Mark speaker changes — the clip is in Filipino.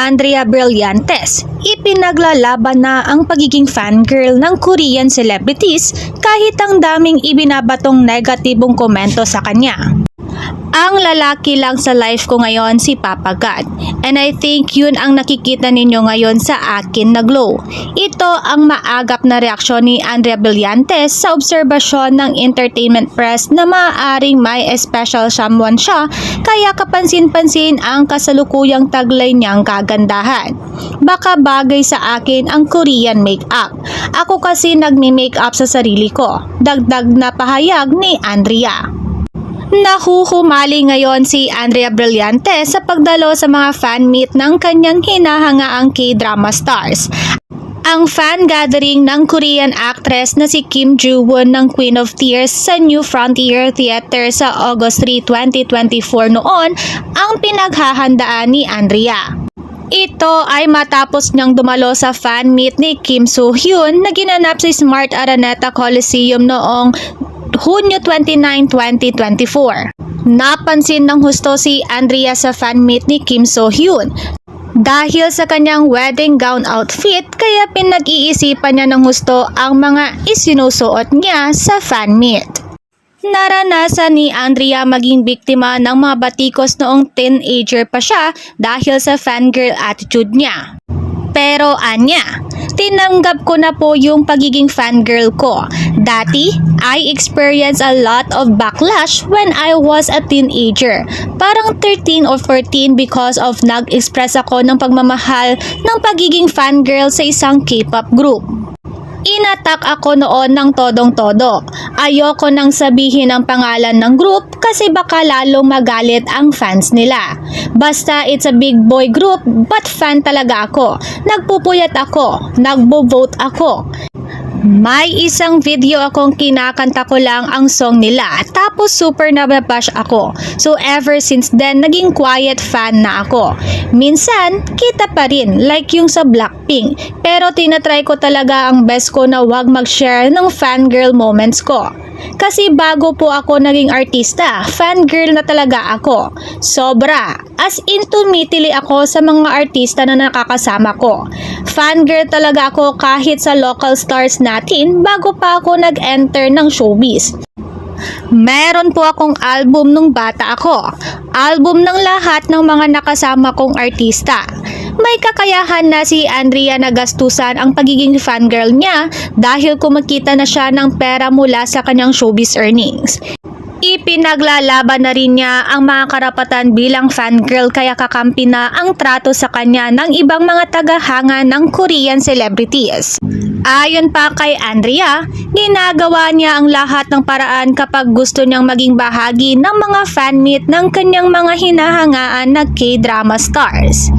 Speaker 1: Andrea Brillantes, ipinaglalaban na ang pagiging fangirl ng Korean celebrities kahit ang daming ibinabatong negatibong komento sa kanya. Ang lalaki lang sa life ko ngayon si Papa God. And I think yun ang nakikita ninyo ngayon sa akin na glow. Ito ang maagap na reaksyon ni Andrea Brillantes sa obserbasyon ng entertainment press na maaaring may special someone siya kaya kapansin-pansin ang kasalukuyang taglay niyang kagandahan. Baka bagay sa akin ang Korean makeup. Ako kasi nagmi-makeup sa sarili ko. Dagdag na pahayag ni Andrea. Nahuhumali ngayon si Andrea Brillante sa pagdalo sa mga fan meet ng kanyang hinahangaang K-drama stars. Ang fan gathering ng Korean actress na si Kim Joo-won ng Queen of Tears sa New Frontier Theater sa August 3, 2024 noon ang pinaghahandaan ni Andrea. Ito ay matapos niyang dumalo sa fan meet ni Kim Soo Hyun na ginanap sa Smart Araneta Coliseum noong Hunyo 29, 2024. Napansin ng husto si Andrea sa fan meet ni Kim So Hyun dahil sa kanyang wedding gown outfit kaya pinag-iisipan niya ng husto ang mga isinusuot niya sa fan meet. Naranasan ni Andrea maging biktima ng mga batikos noong teenager pa siya dahil sa fangirl attitude niya. Pero anya, tinanggap ko na po yung pagiging fangirl ko. Dati, I experienced a lot of backlash when I was a teenager. Parang 13 or 14 because of nag-express ako ng pagmamahal ng pagiging fangirl sa isang K-pop group. Inatak ako noon ng todong-todo. Ayoko nang sabihin ang pangalan ng group kasi baka lalong magalit ang fans nila. Basta it's a big boy group but fan talaga ako. Nagpupuyat ako. Nagbo-vote ako. May isang video akong kinakanta ko lang ang song nila tapos super nababash ako. So ever since then, naging quiet fan na ako. Minsan, kita pa rin like yung sa Blackpink. Pero tinatry ko talaga ang best ko na wag mag-share ng fangirl moments ko. Kasi bago po ako naging artista, fangirl na talaga ako. Sobra. As in tumitili ako sa mga artista na nakakasama ko. Fangirl talaga ako kahit sa local stars natin bago pa ako nag-enter ng showbiz. Meron po akong album nung bata ako. Album ng lahat ng mga nakasama kong artista. May kakayahan na si Andrea na gastusan ang pagiging fangirl niya dahil kumikita na siya ng pera mula sa kanyang showbiz earnings. Ipinaglalaban na rin niya ang mga karapatan bilang fangirl kaya kakampi na ang trato sa kanya ng ibang mga tagahanga ng Korean celebrities. Ayon pa kay Andrea, ginagawa niya ang lahat ng paraan kapag gusto niyang maging bahagi ng mga fan meet ng kanyang mga hinahangaan na K-drama stars.